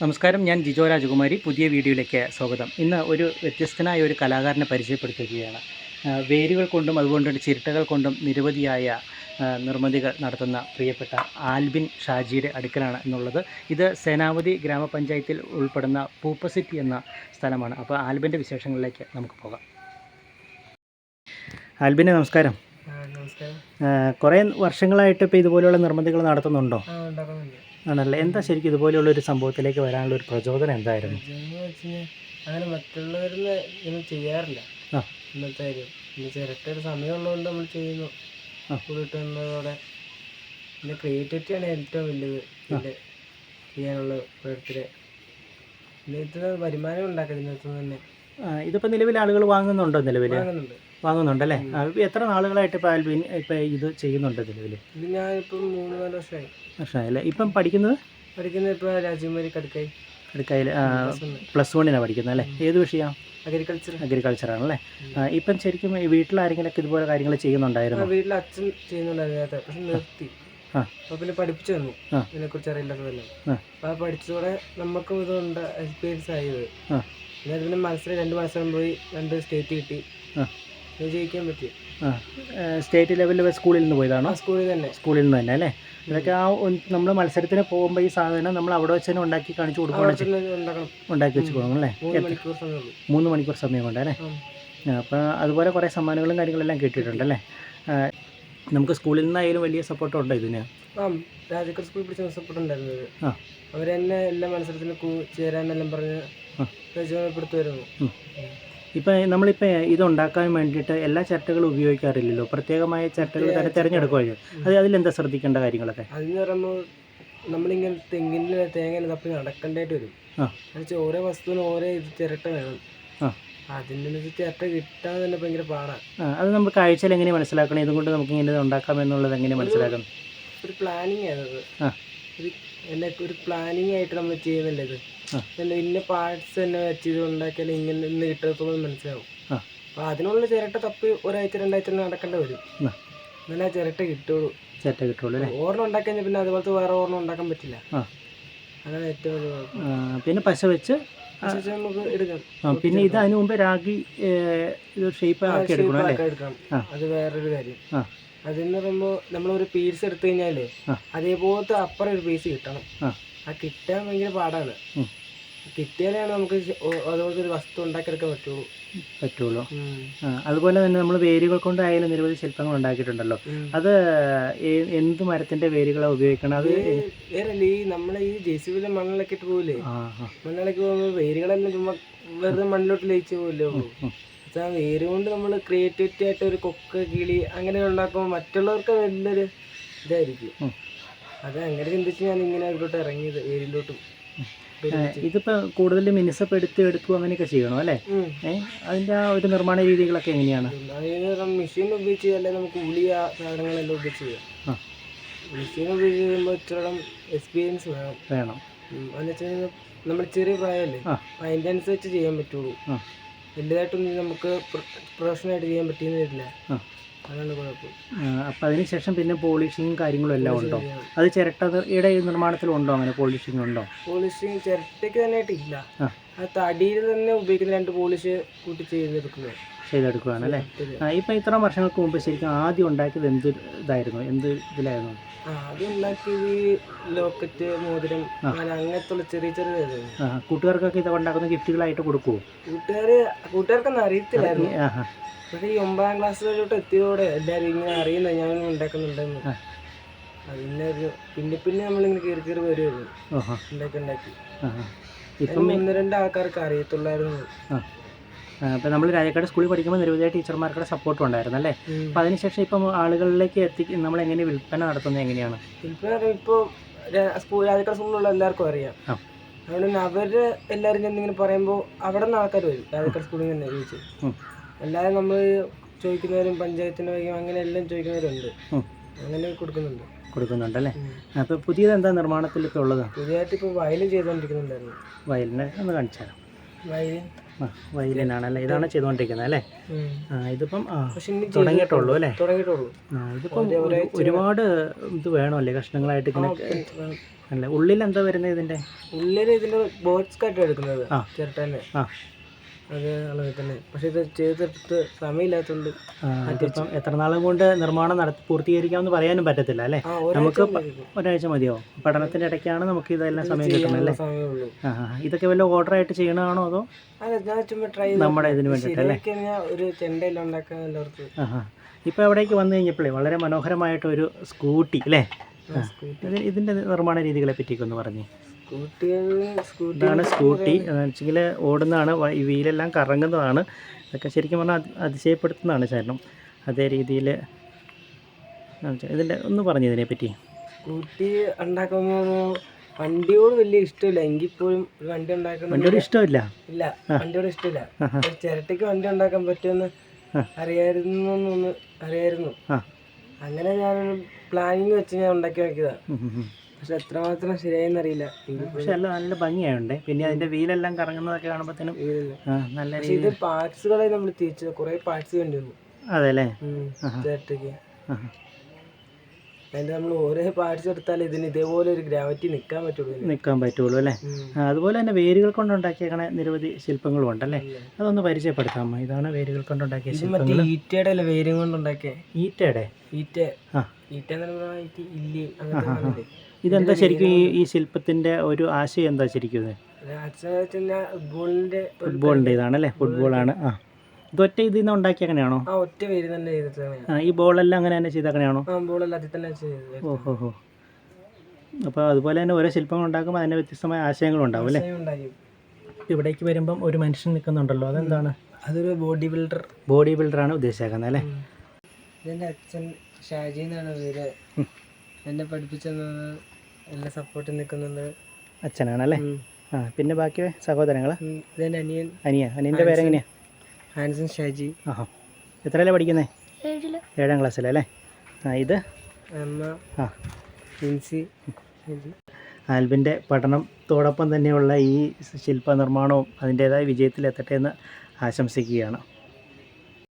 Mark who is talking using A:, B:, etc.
A: നമസ്കാരം ഞാൻ ജിജോ രാജകുമാരി. പുതിയ വീഡിയോയിലേക്ക് സ്വാഗതം. ഇന്ന് ഒരു വ്യത്യസ്തനായ ഒരു കലാകാരനെ പരിചയപ്പെടുത്തുകയാണ്. വേരുകൾ കൊണ്ടും അതുകൊണ്ട് ചിരട്ടകൾ കൊണ്ടും നിരവധിയായ നിർമ്മിതികൾ നടത്തുന്ന പ്രിയപ്പെട്ട ആൽബിൻ ഷാജിയുടെ അടുക്കലാണ് എന്നുള്ളത്. ഇത് സേനാവതി ഗ്രാമപഞ്ചായത്തിൽ ഉൾപ്പെടുന്ന പൂപ്പസിറ്റി എന്ന സ്ഥലമാണ്. അപ്പോൾ ആൽബിന്റെ വിശേഷങ്ങളിലേക്ക് നമുക്ക് പോകാം. ആൽബിനെ നമസ്കാരം.
B: നമസ്കാരം.
A: കുറേ വർഷങ്ങളായിട്ട് ഇപ്പോൾ ഇതുപോലെയുള്ള നിർമ്മിതികൾ നടത്തുന്നുണ്ടോ? ആണല്ലേ? എന്താ ശരിക്കും ഇതുപോലെയുള്ള ഒരു സംഭവത്തിലേക്ക് വരാനുള്ള ഒരു പ്രചോദനം എന്തായിരുന്നു?
B: അങ്ങനെ മറ്റുള്ളവരിൽ ഇങ്ങനെ ചെയ്യാറില്ല. ഇന്നത്തെ കാര്യം പിന്നെ ചിരട്ടയുടെ സമയമുള്ളതുകൊണ്ട് നമ്മൾ ചെയ്യുന്നു. കൂടിട്ടുന്നതോടെ പിന്നെ ക്രിയേറ്റിവിറ്റിയാണ് ഏറ്റവും വലിയത് ഇതിന്റെ ചെയ്യാനുള്ള പ്രവൃത്തിയുടെ പിന്നെ ഇതിന് വരുമാനം ഉണ്ടാക്കാം ഇതിനകത്ത് തന്നെ.
A: ഇതിപ്പോൾ നിലവിൽ ആളുകൾ വാങ്ങുന്നുണ്ടോ നിലവിൽ
B: വാങ്ങുന്നുണ്ട്.
A: വാങ്ങുന്നുണ്ടല്ലേ? ആ, എത്ര നാളുകളായിട്ട് ഇപ്പോൾ ആൽബിൻ ഇപ്പോൾ ഇത് ചെയ്യുന്നുണ്ട് നിലവിൽ
B: ഇത് ഞാനിപ്പം മൂന്ന് നാല് വർഷമായി
A: വർഷമായല്ലേ ഇപ്പം പഠിക്കുന്നത്?
B: പഠിക്കുന്നത് ഇപ്പൊ രാജകുമാരി കടുക്കായി.
A: അടുക്കയിൽ പ്ലസ് വണ്ണിനാണ് പഠിക്കുന്നത് അല്ലേ? ഏത് വിഷയം?
B: അഗ്രികൾച്ചർ.
A: അഗ്രികൾച്ചർ ആണല്ലേ ആ, ഇപ്പം ശരിക്കും ഈ വീട്ടിൽ ആരെങ്കിലുമൊക്കെ ഇതുപോലെ കാര്യങ്ങൾ ചെയ്യുന്നുണ്ടായിരുന്നു?
B: വീട്ടിൽ അച്ഛൻ ചെയ്യുന്നുണ്ടായിരുന്നു നേരത്തെ പക്ഷെ നിർത്തി.
A: ആ.
B: അപ്പൊ പിന്നെ പഠിപ്പിച്ചു തന്നു.
A: ആ.
B: ഇതിനെ കുറിച്ച് അറിയില്ലാത്തതെല്ലാം
A: ആ.
B: അപ്പൊ ആ പഠിച്ചതോടെ നമുക്കും ഇതുകൊണ്ട് എക്സ്പീരിയൻസ് ആയത്.
A: ആ.
B: പിന്നെ പിന്നെ മത്സരം രണ്ട് മത്സരം പോയി രണ്ട് സ്റ്റേറ്റ് കിട്ടി.
A: ആ.
B: ഇത് ജയിക്കാൻ പറ്റി.
A: ആ സ്റ്റേറ്റ് ലെവലിൽ സ്കൂളിൽ നിന്ന് പോയതാണോ?
B: സ്കൂളിൽ തന്നെ.
A: സ്കൂളിൽ നിന്ന് തന്നെ അല്ലേ? ഇതൊക്കെ ആ നമ്മൾ മത്സരത്തിന് പോകുമ്പോൾ ഈ സാധനം നമ്മൾ അവിടെ വെച്ച് തന്നെ ഉണ്ടാക്കി കാണിച്ചു
B: കൊടുക്കണം തന്നെ
A: ഉണ്ടാക്കി വെച്ച് കൊടുക്കണം അല്ലേ?
B: മൂന്ന് മണിക്കൂർ
A: സമയം കൊണ്ട് അല്ലേ. അപ്പോൾ അതുപോലെ കുറേ സമ്മാനങ്ങളും കാര്യങ്ങളെല്ലാം കിട്ടിയിട്ടുണ്ട് അല്ലേ? നമുക്ക് സ്കൂളിൽ നിന്നായാലും വലിയ സപ്പോർട്ട് ഉണ്ടോ ഇതിന്?
B: ആ രാജക്കർ സ്കൂളിൽ പിടിച്ച സപ്പോർട്ട് ഉണ്ടായിരുന്നത്
A: അവർ
B: അവരെന്നെ എല്ലാ മത്സരത്തിനും ചേരാനെല്ലാം പറഞ്ഞ്. പ്രചോദനപ്പെടുത്തുമായിരുന്നു.
A: ഉം. ഇപ്പം നമ്മളിപ്പോൾ ഇത് ഉണ്ടാക്കാൻ വേണ്ടിയിട്ട് എല്ലാ ചിരട്ടകളും ഉപയോഗിക്കാറില്ലല്ലോ. പ്രത്യേകമായ ചിരട്ടകൾ തന്നെ തിരഞ്ഞെടുക്കുകയോ അത്. അതിലെന്താ ശ്രദ്ധിക്കേണ്ട കാര്യങ്ങളൊക്കെ?
B: അതെന്ന് പറയുമ്പോൾ നമ്മളിങ്ങനെ തെങ്ങിന്റെ തേങ്ങ തപ്പി നടക്കേണ്ടതായിട്ട് വരും.
A: ആ.
B: എന്നുവെച്ചാൽ ഓരോ വസ്തുവിനും ഓരോ ഇത് ചിരട്ട വേണം.
A: ആ.
B: അതിന്റെ ചിരട്ട കിട്ടാൻ തന്നെ ഭയങ്കര പാടാണ്
A: ആ, അത് നമ്മൾ കാഴ്ചയിൽ എങ്ങനെ മനസ്സിലാക്കണം? ഇതുകൊണ്ട് നമുക്ക് ഇങ്ങനെ ഉണ്ടാക്കാം എന്നുള്ളത് എങ്ങനെ മനസ്സിലാക്കണം?
B: ഒരു പ്ലാനിങ് ആണത്.
A: ആ.
B: ഒരു ഒരു പ്ലാനിങ് ആയിട്ട് നമ്മൾ ചെയ്യുന്നില്ല ഇത്? ഇന്ന പാർട്സ് തന്നെ വെച്ച് ഇത് ഉണ്ടാക്കിയാൽ ഇങ്ങനെ ഇന്ന് കിട്ടത്തുള്ളൂ മനസ്സിലാവും. അപ്പൊ അതിനുള്ള ചിരട്ട തപ്പി ഒരാഴ്ച രണ്ടാഴ്ച നടക്കേണ്ടി വരും. എന്നാലും ചിരട്ട കിട്ടുള്ളൂ.
A: ചിരട്ട കിട്ടുള്ളൂ അല്ലേ?
B: ഓർണം ഉണ്ടാക്കി കഴിഞ്ഞാൽ പിന്നെ അതുപോലത്തെ വേറെ ഓർണം ഉണ്ടാക്കാൻ പറ്റില്ല. അതാണ് ഏറ്റവും
A: പിന്നെ പശ വെച്ച്
B: നമുക്ക് എടുക്കാം.
A: പിന്നെ ഇത് അതിന് മുമ്പ് രാഗി ഇത് ഷേപ്പ് ആക്കി എടുക്കണം അല്ലേ.
B: അത് വേറൊരു കാര്യം. അതെന്ന് പറയുമ്പോൾ നമ്മളൊരു പീസ് എടുത്തു കഴിഞ്ഞാലേ. അതേപോലത്തെ അപ്പുറം ഒരു പീസ് കിട്ടണം.
A: ആ.
B: കിട്ടാൻ ഭയങ്കര പാടാണ്. കിട്ടിയാലാണ് നമുക്ക് അതുപോലത്തെ ഒരു വസ്തു ഉണ്ടാക്കിയെടുക്കാൻ പറ്റുള്ളൂ.
A: പറ്റുള്ളൂ അതുപോലെ തന്നെ നമ്മൾ വേരുകൾ കൊണ്ടായാലും നിരവധി ശില്പങ്ങൾ ഉണ്ടാക്കിയിട്ടുണ്ടല്ലോ. അത് എന്ത് മരത്തിന്റെ വേരുകളാണ് ഉപയോഗിക്കണം അത്
B: വേറല്ല ഈ നമ്മളെ ഈ ജെ സി ബിയിലെ മണ്ണിലൊക്കെ ഇട്ട് പോകില്ലേ മണ്ണിലൊക്കെ പോകുമ്പോൾ വേരുകളെല്ലാം ചുമ്മാ വെറുതെ മണ്ണിലോട്ട് ലയിച്ച് പോകില്ലേ വേര് കൊണ്ട് നമ്മൾ ക്രിയേറ്റിവിറ്റി ആയിട്ട് ഒരു കൊക്ക് കിളി അങ്ങനെ ഉണ്ടാക്കുമ്പോൾ മറ്റുള്ളവർക്ക് നല്ലൊരു ഇതായിരിക്കും. അത് അങ്ങനെ ചിന്തിച്ച് ഞാൻ ഇങ്ങനെ ഇവിടോട്ട് ഇറങ്ങിയത്
A: ഏരിയിലോട്ടും ഇതിപ്പോ കൂടുതൽ മിനുസപ്പെടുത്തി എടുത്തു അങ്ങനെയൊക്കെ ചെയ്യണോ അല്ലേ? അതിന്റെ ആ ഒരു നിർമ്മാണ രീതികളൊക്കെ എങ്ങനെയാണ്?
B: മെഷീൻ ഉപയോഗിച്ച് അല്ലെ നമുക്ക് ഉളിയ സാധനങ്ങളെല്ലാം ഉപയോഗിച്ച് ചെയ്യാം. മെഷീൻ ഉപയോഗിച്ച് ചെയ്യുമ്പോൾ ഇത്രയും എക്സ്പീരിയൻസ് വേണം.
A: വേണം.
B: എന്ന് വെച്ചാൽ നമ്മൾ ചെറിയ പ്രായമല്ലേ?
A: അതിന്റെ
B: അപ്പം അതിന്റെ അനുസരിച്ച് ചെയ്യാൻ പറ്റുള്ളൂ. വലുതായിട്ടൊന്നും നമുക്ക് പ്രൊഫഷണലായിട്ട് ചെയ്യാൻ പറ്റിയെന്ന് വരില്ല.
A: അപ്പൊ അതിനുശേഷം പിന്നെ പോളിഷിങ്ങും കാര്യങ്ങളും എല്ലാം ഉണ്ടോ. അത് ചിരട്ടയുടെ നിർമ്മാണത്തിലുണ്ടോ അങ്ങനെ പോളിഷിംഗ് ഉണ്ടോ?
B: പോളിഷിങ് ചിരട്ടയ്ക്ക് തന്നെയായിട്ടില്ല
A: ആ.
B: അത് തടിയിൽ തന്നെ ഉപയോഗിക്കുന്ന രണ്ട് പോളിഷ് കൂട്ടി ചെയ്തെടുക്കുന്നത്.
A: ചെയ്തെടുക്കുകയാണ് അല്ലേ ഇപ്പം ഇത്ര വർഷങ്ങൾക്ക് മുമ്പ് ശരിക്കും ആദ്യം ഉണ്ടാക്കിയത് എന്ത് ഇതായിരുന്നു? എന്ത് ഇതിലായിരുന്നു?
B: ആദ്യം ഉണ്ടാക്കിയത് ലോക്കറ്റ് മോതിരം
A: അങ്ങനത്തുള്ള
B: അങ്ങനെ അങ്ങനത്തെ ചെറിയ ചെറിയ.
A: കൂട്ടുകാർക്കൊക്കെ ഇത് ഉണ്ടാക്കുന്ന ഗിഫ്റ്റുകളായിട്ട് കൊടുക്കുമോ
B: കൂട്ടുകാർ കൂട്ടുകാർക്കൊന്നും അറിയത്തില്ലായിരുന്നു. പക്ഷേ ഈ ഒമ്പതാം ക്ലാസ്സിലോട്ട് എത്തിയതോടെ എല്ലാവരും ഇങ്ങനെ അറിയുന്ന ഞാൻ ഉണ്ടാക്കുന്നുണ്ടെന്ന്.
A: പിന്നെ
B: അതിന്റെ ഒരു പിന്നെ പിന്നെ നമ്മളിങ്ങനെ കയറി കയറി വരുമായിരുന്നു ഉണ്ടാക്കി ഉണ്ടാക്കി.
A: ഇപ്പം
B: ഒന്ന് രണ്ട് ആൾക്കാർക്ക് അറിയത്തുള്ളായിരുന്നു.
A: ഇപ്പം നമ്മൾ രാജക്കാട് സ്കൂളിൽ പഠിക്കുമ്പോൾ നിരവധിയായ ടീച്ചർമാർക്കുടെ സപ്പോർട്ടും ഉണ്ടായിരുന്നു അല്ലേ. അപ്പം അതിനുശേഷം ഇപ്പം ആളുകളിലേക്ക് എത്തിക്കും നമ്മൾ എങ്ങനെ വിൽപ്പന നടത്തുന്നത് എങ്ങനെയാണ്?
B: വിൽപ്പന ഇപ്പോൾ സ്കൂൾ രാജക്കാട് സ്കൂളിലുള്ള എല്ലാവർക്കും അറിയാം. അതുകൊണ്ട് അവർ എല്ലാവരും ചെന്നിങ്ങനെ പറയുമ്പോൾ അവിടെ നിന്ന് ആൾക്കാർ വരും രാജക്കാട് സ്കൂളിൽ നിന്ന് തന്നെ ചോദിച്ചു. എല്ലാവരും നമ്മൾ ചോദിക്കുന്നവരും പഞ്ചായത്തിന് വഴിയും അങ്ങനെ എല്ലാം ചോദിക്കുന്നവരുണ്ട്. അങ്ങനെ കൊടുക്കുന്നുണ്ട്.
A: കൊടുക്കുന്നുണ്ട്
B: അല്ലേ?
A: അപ്പോൾ പുതിയത് എന്താ നിർമ്മാണത്തിലൊക്കെ ഇപ്പോൾ ഉള്ളത്?
B: പുതിയതായിട്ട് ഇപ്പോൾ വയലും ചെയ്തുകൊണ്ടിരിക്കുന്നുണ്ടായിരുന്നു.
A: വയലിനെ ഒന്ന് കാണിച്ചു തരാം.
B: വയലിൻ
A: വയലിനാണല്ലേ? ഇതാണ് ചെയ്തുകൊണ്ടിരിക്കുന്നത് അല്ലേ? ഇതിപ്പം തുടങ്ങിയിട്ടുള്ളൂ അല്ലേ?
B: തുടങ്ങിയിട്ടുള്ളൂ.
A: ഇതിപ്പം ഒരു- ഒരുപാട് ഇത് വേണമല്ലേ? കഷ്ണങ്ങളായിട്ട് ഇങ്ങനെ അല്ലേ? ഉള്ളിൽ എന്താ വരുന്നത് ഇതിന്റെ
B: ഉള്ളിൽ ഇതിന്റെ ബേർഡ്സ് കട്ട് എടുക്കുന്നത്
A: ആ.
B: ചിരട്ടന്നെ
A: ആ.
B: അത് അളവിൽ തന്നെ. പക്ഷെ ഇത് ചെയ്തിട്ട് സമയമില്ലാത്തതുകൊണ്ട്
A: ഇതിപ്പം എത്ര നാളും കൊണ്ട് നിർമ്മാണം നടത്തി പൂർത്തീകരിക്കാമെന്ന് പറയാനും പറ്റത്തില്ല അല്ലേ? നമുക്ക്
B: ഒരാഴ്ച
A: മതിയോ? പഠനത്തിന്റെ ഇടയ്ക്കാണ് നമുക്ക് ഇതെല്ലാം സമയം കിട്ടുന്നത് അല്ലേ. ഇതൊക്കെ വല്ല ഓർഡർ ആയിട്ട് ചെയ്യണതാണോ അതോ? നമ്മുടെ ഇതിന് വേണ്ടിയിട്ടല്ലേ
B: ഇപ്പൊ എവിടേക്ക് ഒരു എല്ലാവർക്കും
A: വന്നു കഴിഞ്ഞപ്പോഴേ വളരെ മനോഹരമായിട്ട് ഒരു സ്കൂട്ടി. അല്ലേ ഇതിന്റെ ഇതിന്റെ നിർമ്മാണ രീതികളെ പറ്റിയൊക്കെ ഒന്ന് പറഞ്ഞേ. ഇതാണ് സ്കൂട്ടി. വെച്ചെങ്കിൽ ഓടുന്നതാണ് വീലെല്ലാം കറങ്ങുന്നതാണ്. ഇതൊക്കെ ശരിക്കും പറഞ്ഞാൽ അത് അതിശയപ്പെടുത്തുന്നതാണ് ശരണം. അതേ രീതിയിൽ ഇതിന്റെ ഒന്ന് പറഞ്ഞു ഇതിനെ പറ്റി.
B: സ്കൂട്ടി ഉണ്ടാക്കുമ്പോൾ വണ്ടിയോട് വലിയ ഇഷ്ടമില്ല. എങ്കിൽ പോലും ഒരു വണ്ടി ഉണ്ടാക്കണം
A: വണ്ടിയോട് ഇഷ്ടമില്ല?
B: ഇല്ല. വണ്ടിയോട് ഇഷ്ടമില്ല. ചിരട്ടയ്ക്ക് വണ്ടി ഉണ്ടാക്കാൻ പറ്റുമെന്ന്. അറിയായിരുന്നു. അറിയായിരുന്നു അങ്ങനെ ഞാനൊരു പ്ലാനിങ് വെച്ച് ഞാൻ ഉണ്ടാക്കി നോക്കിയതാ.
A: ഉം, ഉം, ഉം.
B: പക്ഷെ എത്രമാത്രം ശരിയായെന്ന് അറിയില്ല
A: പക്ഷെ എല്ലാം നല്ല ഭംഗിയായുണ്ട്. പിന്നെ അതിന്റെ വീലെല്ലാം കറങ്ങുന്നതൊക്കെ കാണുമ്പോഴത്തേനും നല്ല
B: ഇത് പാർട്സുകളെ നമ്മൾ തിരിച്ചത് കുറെ പാർട്സ് വേണ്ടി വന്നു
A: അതെ അല്ലേ.
B: നമ്മൾ ഓരോ പാർട്സ് എടുത്താൽ ഇതിന് ഇതേപോലെ ഒരു ഗ്രാവിറ്റി നിൽക്കാൻ പറ്റുള്ളൂ.
A: നിൽക്കാൻ പറ്റുള്ളൂ അല്ലേ? അതുപോലെ തന്നെ വേരുകൾ കൊണ്ടുണ്ടാക്കിയേക്കണ നിരവധി ശില്പങ്ങളും ഉണ്ടല്ലേ? അതൊന്ന് പരിചയപ്പെടുത്താമോ? ഇതാണ് വേരുകൾ കൊണ്ടുണ്ടാക്കിയ
B: ഇത് മറ്റേ
A: ശില്പങ്ങൾ
B: ഈറ്റയുടെ അല്ലേ വേരും കൊണ്ടുണ്ടാക്കിയ
A: ഈറ്റയുടെ?
B: ഈറ്റ.
A: ആ.
B: ഈറ്റ എന്ന് പറഞ്ഞാൽ ഈറ്റ ഇല്ലി
A: ഇതെന്താ ശരിക്കും ഈ ഈ ശില്പത്തിന്റെ ഒരു ആശയം എന്താ ശരിക്കും
B: ഫുട്ബോളിന്റെ
A: ഫുട്ബോളിന്റെ ഇതാണല്ലേ? ഫുട്ബോളാണ് ആ. ഇതൊറ്റ ഇതിൽ നിന്ന് ഉണ്ടാക്കി അങ്ങനെയാണോ?
B: ആ ഒറ്റ പേര് തന്നെ ചെയ്തിട്ടാണ്
A: ആ ഈ ബോളെല്ലാം അങ്ങനെ തന്നെ ചെയ്ത് അങ്ങനെയാണോ?
B: ആ ബോളെല്ലാം അതിൽ തന്നെ ചെയ്തത്
A: ഓഹോ ഹോ അപ്പോൾ അതുപോലെ തന്നെ ഓരോ ശില്പങ്ങൾ ഉണ്ടാക്കുമ്പോൾ അതിന്റെ വ്യത്യസ്തമായ ആശയങ്ങളും ഉണ്ടാവും അല്ലേ? ഇവിടേക്ക് വരുമ്പം ഒരു മനുഷ്യൻ നിൽക്കുന്നുണ്ടല്ലോ. അതെന്താണ്?
B: അതൊരു ബോഡി ബിൽഡർ.
A: ബോഡി ബിൽഡറാണ് ഉദ്ദേശിച്ചേക്കുന്നത് അല്ലേ?
B: ഇതെന്റെ അച്ഛൻ ഷാജി എന്നാണ് പേര് എന്നെ പഠിപ്പിച്ചത് എന്നെ സപ്പോർട്ട് നിൽക്കുന്നുണ്ട്
A: അച്ഛനാണല്ലേ
B: അല്ലേ?
A: ആ പിന്നെ ബാക്കി സഹോദരങ്ങൾ.
B: അനിയൻ. അനിയൻ.
A: അനിയ അനിയന്റെ പേരെങ്ങനെയാ?
B: ഹാൻസൺ ഷാജി.
A: ആഹാ. എത്രയല്ലേ പഠിക്കുന്നത് ഏഴാം ക്ലാസ്സിലല്ലേ ആ ഇത്?
B: അമ്മ
A: ആ.
B: ജിൻസി.
A: ആൽബിന്റെ പഠനത്തോടൊപ്പം തന്നെയുള്ള ഈ ശില്പനിർമ്മാണവും അതിന്റേതായ വിജയത്തിലെത്തട്ടെ എന്ന് ആശംസിക്കുകയാണ്.